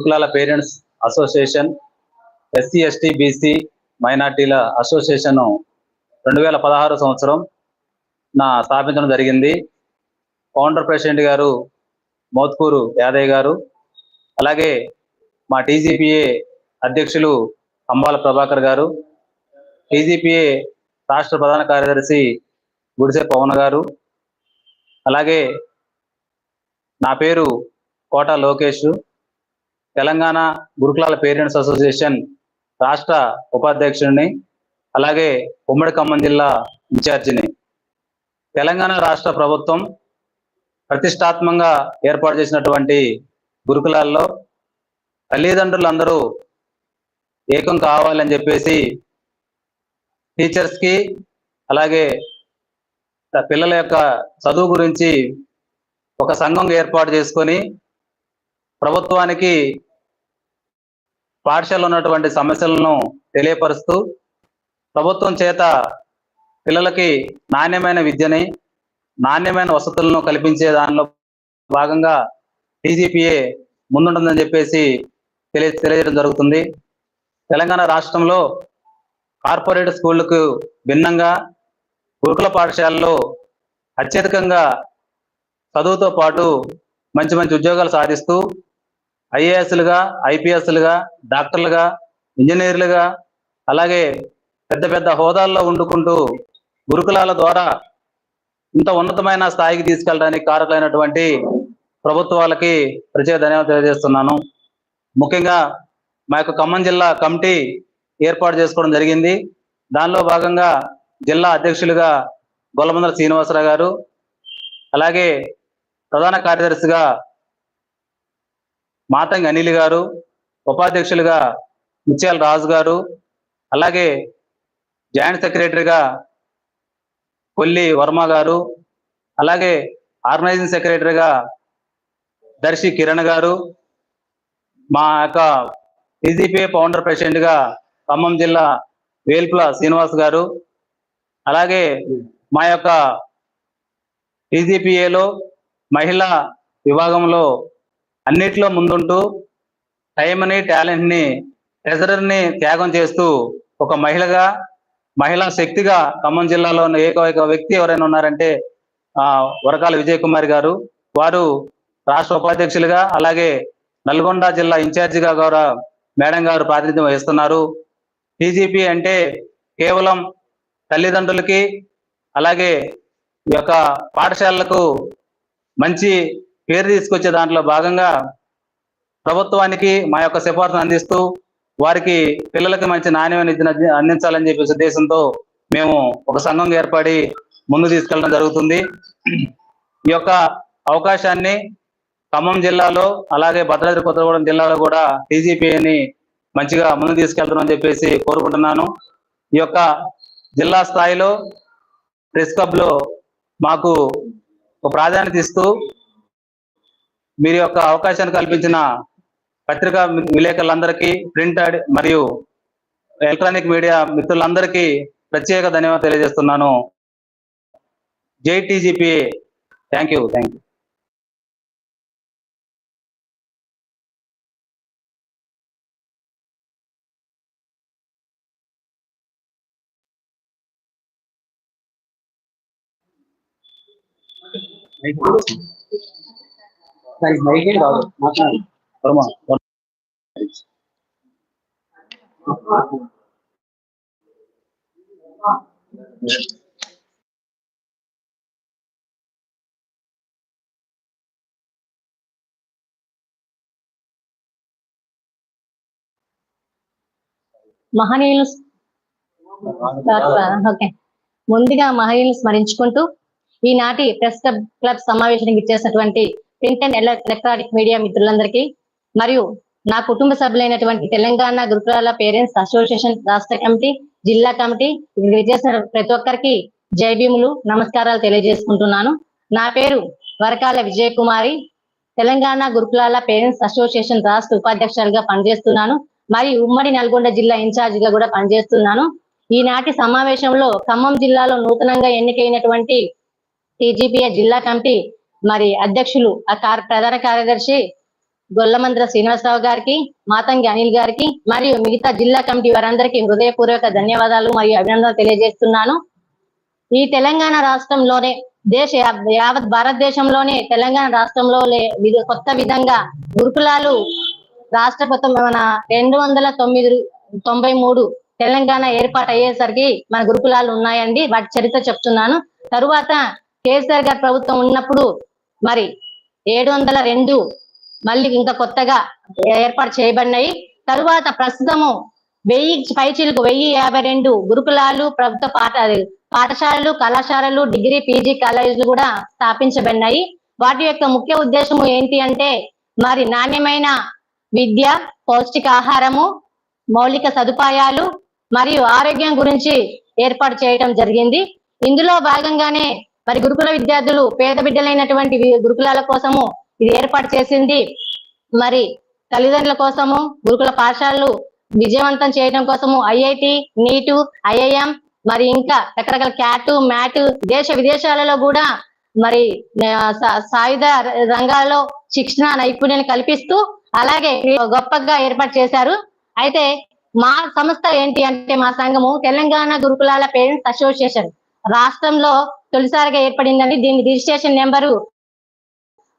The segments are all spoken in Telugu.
గురుకులాల parents association SC ST BC మైనార్టీల అసోసియేషన్ రెండు వేల పదహారు సంవత్సరం నా స్థాపించడం జరిగింది. ఫౌండర్ ప్రెసిడెంట్ గారు మోత్కూరు యాదయ్య గారు అలాగే మా టీజీపీఏ అధ్యక్షులు అంబాల ప్రభాకర్ గారు టీజీపీఏ రాష్ట్ర ప్రధాన కార్యదర్శి గుడిసె పవన్ గారు అలాగే నా పేరు కోట లోకేష్ తెలంగాణ గురుకులాల పేరెంట్స్ అసోసియేషన్ రాష్ట్ర ఉపాధ్యక్షుడిని అలాగే ఉమ్మడి ఖమ్మం జిల్లా ఇన్ఛార్జిని. తెలంగాణ రాష్ట్ర ప్రభుత్వం ప్రతిష్టాత్మకంగా ఏర్పాటు చేసినటువంటి గురుకులాల్లో తల్లిదండ్రులందరూ ఏకం కావాలని చెప్పేసి టీచర్స్కి అలాగే పిల్లల యొక్క చదువు గురించి ఒక సంఘం ఏర్పాటు చేసుకొని ప్రభుత్వానికి పాఠశాలలో ఉన్నటువంటి సమస్యలను తెలియపరుస్తూ ప్రభుత్వం చేత పిల్లలకి నాణ్యమైన విద్యని నాణ్యమైన వసతులను కల్పించే దానిలో భాగంగా టీజీపీఏ ముందుంటుందని చెప్పేసి తెలియ తెలియజేయడం జరుగుతుంది. తెలంగాణ రాష్ట్రంలో కార్పొరేట్ స్కూళ్ళకు భిన్నంగా గురుకుల పాఠశాలలో అత్యధికంగా చదువుతో పాటు మంచి మంచి ఉద్యోగాలు సాధిస్తూ ఐఏఎస్లుగా ఐపీఎస్లుగా డాక్టర్లుగా ఇంజనీర్లుగా అలాగే పెద్ద పెద్ద హోదాల్లో వండుకుంటూ గురుకులాల ద్వారా ఇంత ఉన్నతమైన స్థాయికి తీసుకెళ్ళడానికి కారకులైనటువంటి ప్రభుత్వాలకి ప్రత్యేక ధన్యవాదాలు తెలియజేస్తున్నాను. ముఖ్యంగా మా యొక్క ఖమ్మం జిల్లా కమిటీ ఏర్పాటు చేసుకోవడం జరిగింది. దానిలో భాగంగా జిల్లా అధ్యక్షులుగా గొల్లమందల శ్రీనివాసరావు గారు అలాగే ప్రధాన కార్యదర్శిగా మాతంగి అనిల్ గారు ఉపాధ్యక్షులుగా ముత్యాల రాజు గారు అలాగే జాయింట్ సెక్రటరీగా కొల్లి వర్మ గారు అలాగే ఆర్గనైజింగ్ సెక్రటరీగా దర్శి కిరణ్ గారు మా యొక్క టీజీపీ ఫౌండర్ ప్రెసిడెంట్గా ఖమ్మం జిల్లా వేల్పుల శ్రీనివాస్ గారు అలాగే మా యొక్క టీజీపీఏలో మహిళా విభాగంలో అన్నిట్లో ముందుంటూ టైంని టాలెంట్ని ట్రెజరర్ని త్యాగం చేస్తూ ఒక మహిళగా మహిళా శక్తిగా ఖమ్మం జిల్లాలో ఉన్న ఏకైక వ్యక్తి ఎవరైనా ఉన్నారంటే ఆ వరకాల విజయ్ కుమార్ గారు. వారు రాష్ట్ర ఉపాధ్యక్షులుగా అలాగే నల్గొండ జిల్లా ఇన్ఛార్జిగా కూడా మేడం గారు ప్రాతినిధ్యం వహిస్తున్నారు. టీజీపీ అంటే కేవలం తల్లిదండ్రులకి అలాగే ఈ యొక్క పాఠశాలలకు మంచి పేరు తీసుకొచ్చే దాంట్లో భాగంగా ప్రభుత్వానికి మా యొక్క సిఫార్సును అందిస్తూ వారికి పిల్లలకి మంచి నాణ్యమైన విద్యను అందించాలని చెప్పేసి ఉద్దేశంతో మేము ఒక సంఘం ఏర్పడి ముందు తీసుకెళ్ళడం జరుగుతుంది. ఈ యొక్క అవకాశాన్ని ఖమ్మం జిల్లాలో అలాగే భద్రాద్రి కొత్తగూడెం జిల్లాలో కూడా టీజీపీని మంచిగా ముందు తీసుకెళ్తామని చెప్పేసి కోరుకుంటున్నాను. ఈ యొక్క జిల్లా స్థాయిలో ప్రెస్ క్లబ్లో మాకు ఒక ప్రాధాన్యత ఇస్తూ మీరు యొక్క అవకాశాన్ని కల్పించిన పత్రికా విలేకరులందరికీ ప్రింట్ మరియు ఎలక్ట్రానిక్ మీడియా మిత్రులందరికీ ప్రత్యేక ధన్యవాదాలు తెలియజేస్తున్నాను జైటీజీపీ thank you thank you Thank you రాదు మాట్లాడు వర్మ, వర్మ. మహనీయులు ఓకే. ముందుగా మహనీయులు స్మరించుకుంటూ ఈనాటి ప్రెస్ క్లబ్ క్లబ్ సమావేశానికి ఇచ్చేసినటువంటి ప్రింట్ అండ్ ఎలక్ట్రానిక్ మీడియా మిత్రులందరికీ మరియు నా కుటుంబ సభ్యులైనటువంటి తెలంగాణ గురుకులాల పేరెంట్స్ అసోసియేషన్ రాష్ట్ర కమిటీ జిల్లా కమిటీ ఇక్కడ ప్రతి ఒక్కరికి జై భీములు నమస్కారాలు తెలియజేసుకుంటున్నాను. నా పేరు వరకాల విజయ కుమారి తెలంగాణ గురుకులాల పేరెంట్స్ అసోసియేషన్ రాష్ట్ర ఉపాధ్యక్షులుగా పనిచేస్తున్నాను మరియు ఉమ్మడి నల్గొండ జిల్లా ఇన్ఛార్జిగా కూడా పనిచేస్తున్నాను. ఈనాటి సమావేశంలో ఖమ్మం జిల్లాలో నూతనంగా ఎన్నికైనటువంటి టీజీపీఏ జిల్లా కమిటీ మరి అధ్యక్షులు ఆ కార్ ప్రధాన కార్యదర్శి గొల్లమంద్ర శ్రీనివాసరావు గారికి మాతంగి అనిల్ గారికి మరియు మిగతా జిల్లా కమిటీ వారందరికీ హృదయపూర్వక ధన్యవాదాలు మరియు అభినందనలు తెలియజేస్తున్నాను. ఈ తెలంగాణ రాష్ట్రంలోనే దేశ యావత్ భారతదేశంలోనే తెలంగాణ రాష్ట్రంలో లే- కొత్త విధంగా గురుకులాలు రాష్ట్ర మన రెండు వందల తొమ్మిది తొంభై మూడు తెలంగాణ ఏర్పాటు అయ్యేసరికి మన గురుకులాలు ఉన్నాయండి. వాటి చరిత్ర చెప్తున్నాను. తరువాత కేసీఆర్ గారి ప్రభుత్వం ఉన్నప్పుడు మరి ఏడు వందల రెండు మళ్ళీ ఇంకా కొత్తగా ఏర్పాటు చేయబడినాయి. తరువాత ప్రస్తుతము వెయ్యి పైచీలకు వెయ్యి యాభై రెండు గురుకులాలు ప్రభుత్వ పాఠ పాఠశాలలు కళాశాలలు డిగ్రీ పీజీ కాలేజీలు కూడా స్థాపించబడినాయి. వాటి యొక్క ముఖ్య ఉద్దేశము ఏంటి అంటే మరి నాణ్యమైన విద్య పౌష్టికాహారము మౌలిక సదుపాయాలు మరియు ఆరోగ్యం గురించి ఏర్పాటు చేయడం జరిగింది. ఇందులో భాగంగానే మరి గురుకుల విద్యార్థులు పేద బిడ్డలైనటువంటి గురుకులాల కోసము ఇది ఏర్పాటు చేసింది. మరి తల్లిదండ్రుల కోసము గురుకుల పాఠశాలలు విజయవంతం చేయడం కోసము ఐఐటి నీటు ఐఐఎం మరి ఇంకా రకరకాల క్యాట్ మ్యాట్ దేశ విదేశాలలో కూడా మరి సాయుధ రంగాల్లో శిక్షణ నైపుణ్యాన్ని కల్పిస్తూ అలాగే గొప్పగా ఏర్పాటు చేశారు. అయితే మా సంస్థ ఏంటి అంటే మా సంఘము తెలంగాణ గురుకులాల పేరెంట్స్ అసోసియేషన్. రాష్ట్రంలో తొలిసారిగా ఏర్పడిందండి. దీని రిజిస్ట్రేషన్ నెంబరు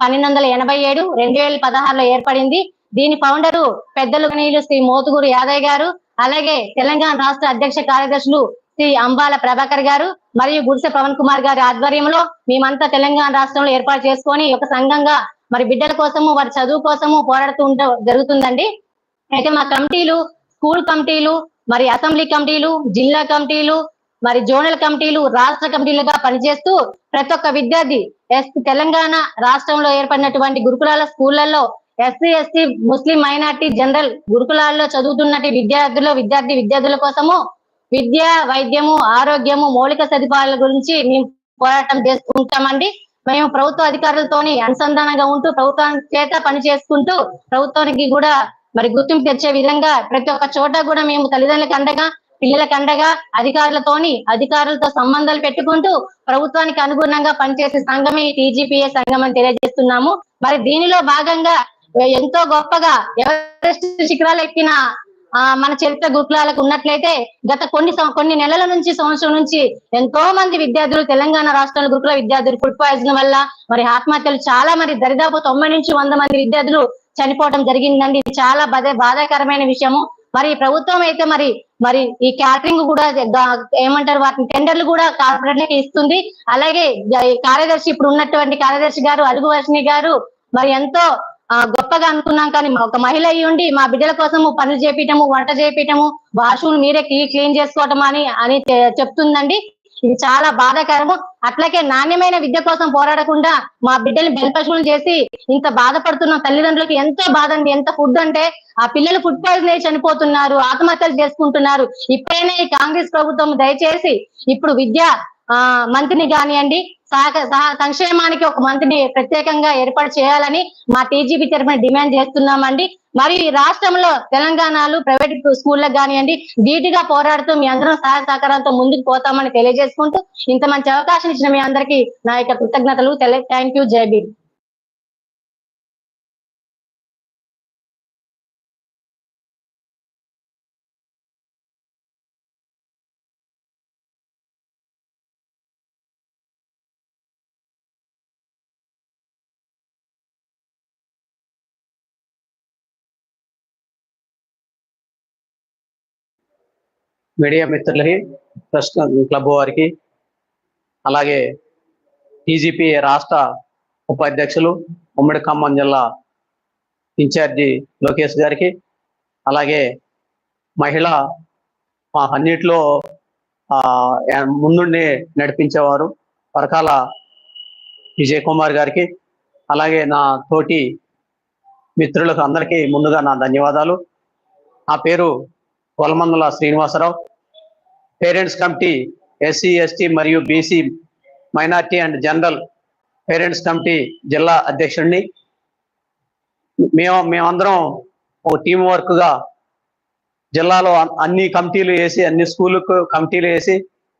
పన్నెండు వందల ఎనభై ఏడు రెండు వేల పదహారులో ఏర్పడింది. దీని ఫౌండరు పెద్దలు శ్రీ మోతుగూరు యాదయ్య గారు అలాగే తెలంగాణ రాష్ట్ర అధ్యక్ష కార్యదర్శులు శ్రీ అంబాల ప్రభాకర్ గారు మరియు గుడిసె పవన్ కుమార్ గారి ఆధ్వర్యంలో మేమంతా తెలంగాణ రాష్ట్రంలో ఏర్పాటు చేసుకొని ఒక సంఘంగా మరి బిడ్డల కోసము వారి చదువు కోసము పోరాడుతూ ఉంట జరుగుతుందండి. అయితే మా కమిటీలు స్కూల్ కమిటీలు మరి అసెంబ్లీ కమిటీలు జిల్లా కమిటీలు మరి జోనల్ కమిటీలు రాష్ట్ర కమిటీలుగా పనిచేస్తూ ప్రతి ఒక్క విద్యార్థి ఎస్ తెలంగాణ రాష్ట్రంలో ఏర్పడినటువంటి గురుకులాల స్కూళ్ళలో ఎస్సీ ఎస్టీ ముస్లిం మైనార్టీ జనరల్ గురుకులాల్లో చదువుతున్నటి విద్యార్థులు విద్యార్థి విద్యార్థుల కోసము విద్య వైద్యము ఆరోగ్యము మౌలిక సదుపాయాల గురించి మేము పోరాటం చేసుకుంటామండి. మేము ప్రభుత్వ అధికారులతోని అనుసంధానంగా ఉంటూ ప్రభుత్వం చేత పని చేసుకుంటూ ప్రభుత్వానికి కూడా మరి గుర్తింపు తెచ్చే విధంగా ప్రతి ఒక్క చోట కూడా మేము తల్లిదండ్రులకు అండగా పిల్లలకు అండగా అధికారులతోని అధికారులతో సంబంధాలు పెట్టుకుంటూ ప్రభుత్వానికి అనుగుణంగా పనిచేసే సంఘమే టీజీపీఏ సంఘం అని తెలియజేస్తున్నాము. మరి దీనిలో భాగంగా ఎంతో గొప్పగా ఎవరెస్ట్ శిఖరాలు ఎక్కిన ఆ మన చరిత్ర గురుకులాలకు ఉన్నట్లయితే గత కొన్ని కొన్ని నెలల నుంచి సంవత్సరం నుంచి ఎంతో మంది విద్యార్థులు తెలంగాణ రాష్ట్రంలో గురుకుల విద్యార్థులు ఫుడ్ పాయిజన్ వల్ల మరి ఆత్మహత్యలు చాలా మరి దరిదాపు తొంభై నుంచి వంద మంది విద్యార్థులు చనిపోవడం జరిగిందండి. చాలా బాధ బాధాకరమైన విషయము. మరి ప్రభుత్వం అయితే మరి మరి ఈ క్యాటరింగ్ కూడా ఏమంటారు వాటిని టెండర్లు కూడా కార్పొరేట్లకి ఇస్తుంది. అలాగే ఈ కార్యదర్శి ఇప్పుడు ఉన్నటువంటి కార్యదర్శి గారు అలుగు వర్షిని గారు మరి ఎంతో గొప్పగా అనుకున్నాం కానీ ఒక మహిళ అయి ఉండి మా బిడ్డల కోసము పనులు చేపించటము వంట చేపించటము వాష్రూమ్ మీరే క్లీన్ చేసుకోవటం అని అని చెప్తుందండి. ఇది చాలా బాధాకరము. అట్లాగే నాణ్యమైన విద్య కోసం పోరాడకుండా మా బిడ్డల్ని బెల్పశువులు చేసి ఇంత బాధపడుతున్న తల్లిదండ్రులకు ఎంతో బాధ అండి. ఎంత ఫుడ్ అంటే ఆ పిల్లలు ఫుడ్ పాయిజన్ అయి చనిపోతున్నారు ఆత్మహత్యలు చేసుకుంటున్నారు. ఇప్పుడైనా ఈ కాంగ్రెస్ ప్రభుత్వం దయచేసి ఇప్పుడు విద్య ఆ మంత్రిని కానివ్వండి సంక్షేమానికి ఒక మంత్రిని ప్రత్యేకంగా ఏర్పాటు చేయాలని మా టీజీపీ తరఫున డిమాండ్ చేస్తున్నామండి. మరియు ఈ రాష్ట్రంలో తెలంగాణలో ప్రైవేట్ స్కూళ్ళకు కానివ్వండి ధీటుగా పోరాడుతూ మీ అందరం సహాయ సహకారాలతో ముందుకు పోతామని తెలియజేసుకుంటూ ఇంత మంచి అవకాశం ఇచ్చిన మీ అందరికీ నా యొక్క కృతజ్ఞతలు. థ్యాంక్ యూ జై మీడియా మిత్రులకి ట్రస్ట్ క్లబ్ వారికి అలాగే టీజీపీ రాష్ట్ర ఉపాధ్యక్షులు ఉమ్మడి ఖమ్మం జిల్లా ఇన్ఛార్జి లోకేష్ గారికి అలాగే మహిళ మా అన్నిట్లో ముందుండి నడిపించేవారు పరకాల విజయ్ కుమార్ గారికి అలాగే నా తోటి మిత్రులకు అందరికీ ముందుగా నా ధన్యవాదాలు. నా పేరు Kolamandula Srinivasarao. Parents committee SC ST మరియు BC minority and general parents committee జిల్లా అధ్యక్షుడిని. మేము మేమందరం ఒక టీం వర్క్గా జిల్లాలో అన్ని కమిటీలు వేసి అన్ని స్కూళ్ళకు కమిటీలు వేసి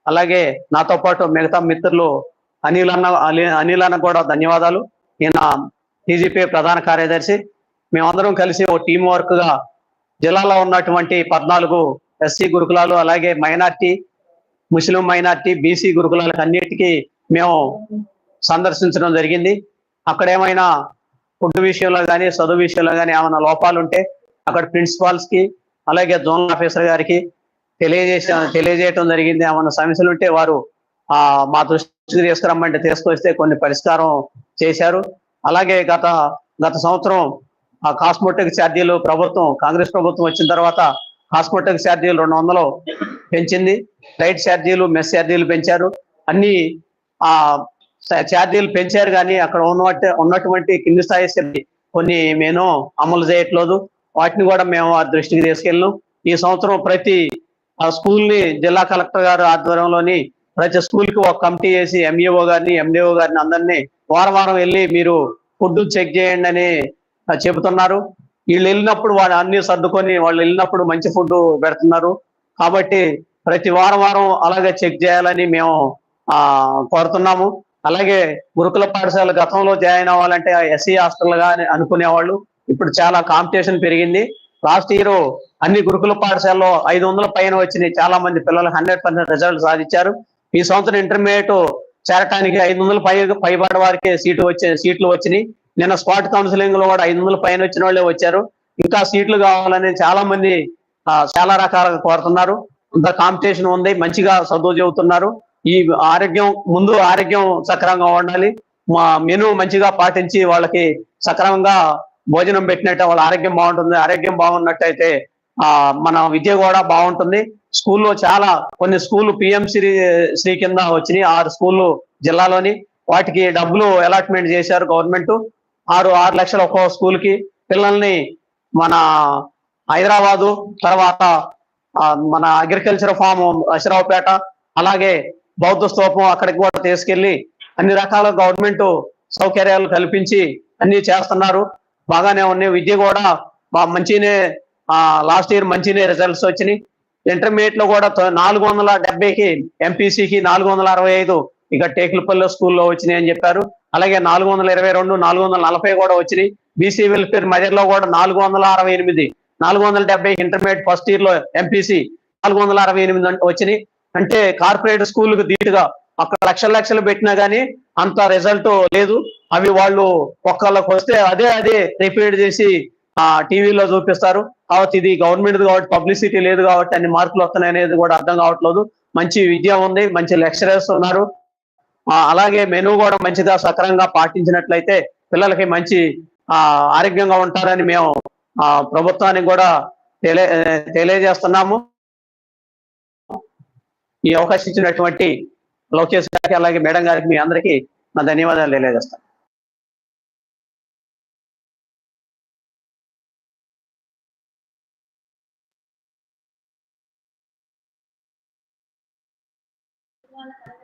అలాగే నాతో పాటు మిగతా మిత్రులు అనిల్ అన్న అనిల్ అన్న కూడా ధన్యవాదాలు. ఈయన టీజీపీ ప్రధాన కార్యదర్శి. మేమందరం కలిసి ఓ టీం వర్క్గా జిల్లాలో ఉన్నటువంటి పద్నాలుగు ఎస్సీ గురుకులాలు అలాగే మైనార్టీ ముస్లిం మైనార్టీ బీసీ గురుకులాలకు అన్నిటికీ మేము సందర్శించడం జరిగింది. అక్కడ ఏమైనా ఫుడ్ విషయంలో కానీ చదువు విషయంలో కానీ ఏమైనా లోపాలు ఉంటే అక్కడ ప్రిన్సిపాల్స్కి అలాగే జోనల్ ఆఫీసర్ గారికి తెలియజేసే తెలియజేయటం జరిగింది. ఏమైనా సమస్యలు ఉంటే వారు మా దృష్టికి తీసుకురమ్మంటే తీసుకొస్తే కొన్ని పరిష్కారం చేశారు. అలాగే గత గత సంవత్సరం ఆ కాస్మోటిక్ ఛార్జీలు ప్రభుత్వం కాంగ్రెస్ ప్రభుత్వం వచ్చిన తర్వాత కాస్మోటిక్ ఛార్జీలు రెండు వందలు పెంచింది. లైట్ ఛార్జీలు మెస్ ఛార్జీలు పెంచారు. అన్ని ఆ ఛార్జీలు పెంచారు కానీ అక్కడ ఉన్నట్టు ఉన్నటువంటి కింది స్థాయి కొన్ని మేము అమలు చేయట్లేదు. వాటిని కూడా మేము ఆ దృష్టికి తీసుకెళ్ళాం ఈ సంవత్సరం ప్రతి ఆ జిల్లా కలెక్టర్ గారు ఆధ్వర్యంలోని ప్రతి స్కూల్కి ఒక కమిటీ వేసి ఎంఈఓ గారిని ఎండిఓ గారిని అందరినీ వారం వారం వెళ్ళి మీరు ఫుడ్ చెక్ చేయండి అని చెబుతున్నారు. వీళ్ళు వెళ్ళినప్పుడు వాళ్ళు అన్ని సర్దుకొని వాళ్ళు వెళ్ళినప్పుడు మంచి ఫుడ్ పెడుతున్నారు. కాబట్టి ప్రతి వారం వారం అలాగే చెక్ చేయాలని మేము కోరుతున్నాము. అలాగే గురుకుల పాఠశాల గతంలో జాయిన్ అవ్వాలంటే ఎస్సీ హాస్టల్గా అనుకునేవాళ్ళు. ఇప్పుడు చాలా కాంపిటీషన్ పెరిగింది. లాస్ట్ ఇయర్ అన్ని గురుకుల పాఠశాలలో ఐదు వందల పైన వచ్చినాయి. చాలా మంది పిల్లలు హండ్రెడ్ పర్సెంట్ రిజల్ట్ సాధించారు. ఈ సంవత్సరం ఇంటర్మీడియట్ చేరటానికి ఐదు వందల పై పైబడి వారికి సీటు వచ్చే సీట్లు వచ్చినాయి. నిన్న స్పాట్ కౌన్సిలింగ్లో కూడా ఐదు వందల పైన వచ్చిన వాళ్ళే వచ్చారు. ఇంకా సీట్లు కావాలని చాలా మంది చాలా రకాలుగా కోరుతున్నారు. ఇంత కాంపిటీషన్ ఉంది మంచిగా చదువు చెబుతున్నారు. ఈ ఆరోగ్యం ముందు ఆరోగ్యం సక్రమంగా ఉండాలి. మా మెను మంచిగా పాటించి వాళ్ళకి సక్రమంగా భోజనం పెట్టినట్టు వాళ్ళ ఆరోగ్యం బాగుంటుంది. ఆరోగ్యం బాగున్నట్టయితే ఆ మన విద్య కూడా బాగుంటుంది. స్కూల్లో చాలా కొన్ని స్కూల్ పిఎం శ్రీ శ్రీ కింద వచ్చినాయి. ఆరు స్కూళ్ళు జిల్లాలోని వాటికి డబ్బులు అలాట్మెంట్ చేశారు గవర్నమెంట్. ఆరు ఆరు లక్షలు ఒక్కో స్కూల్కి పిల్లల్ని మన హైదరాబాదు తర్వాత మన అగ్రికల్చర్ ఫామ్ అశరావుపేట అలాగే బౌద్ధ స్తూపం అక్కడికి కూడా తీసుకెళ్ళి అన్ని రకాల గవర్నమెంట్ సౌకర్యాలు కల్పించి అన్ని చేస్తున్నారు. బాగానే ఉన్నాయి. విద్య కూడా మంచినే లాస్ట్ ఇయర్ మంచినే రిజల్ట్స్ వచ్చినాయి. ఇంటర్మీడియట్లో కూడా నాలుగు వందల డెబ్బైకి ఎంపీసీకి నాలుగు వందల అరవై ఐదు ఇక టేకులపల్లి స్కూల్లో వచ్చినాయి అని చెప్పారు. అలాగే నాలుగు వందల ఇరవై రెండు నాలుగు వందల నలభై కూడా వచ్చినాయి. బీసీ వెల్ఫేర్ మెజర్లో కూడా నాలుగు వందల అరవై ఎనిమిది నాలుగు వందల డెబ్బై ఇంటర్మీడియట్ ఫస్ట్ ఇయర్లో ఎంపీసీ నాలుగు వందల అరవై ఎనిమిది అంటే వచ్చినాయి. అంటే కార్పొరేట్ స్కూల్కి ధీటుగా అక్కడ లక్షల లక్షలు పెట్టినా కానీ అంత రిజల్ట్ లేదు. అవి వాళ్ళు ఒక్కళ్ళకి వస్తే అదే అదే రిపీట్ చేసి ఆ టీవీలో చూపిస్తారు. కాబట్టి ఇది గవర్నమెంట్ కాబట్టి పబ్లిసిటీ లేదు కాబట్టి అన్ని మార్కులు వస్తున్నాయి అనేది కూడా అర్థం కావట్లేదు. మంచి విద్య ఉంది మంచి లెక్చరర్స్ ఉన్నారు. అలాగే మెను కూడా మంచిగా సక్రమంగా పాటించినట్లయితే పిల్లలకి మంచి ఆరోగ్యంగా ఉంటారని మేము ప్రభుత్వానికి కూడా తెలియ తెలియజేస్తున్నాము. ఈ అవకాశం ఇచ్చినటువంటి లోకేష్ గారికి అలాగే మేడం గారికి మీ అందరికీ నా ధన్యవాదాలు తెలియజేస్తాను. చాలా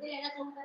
que llegas a buscar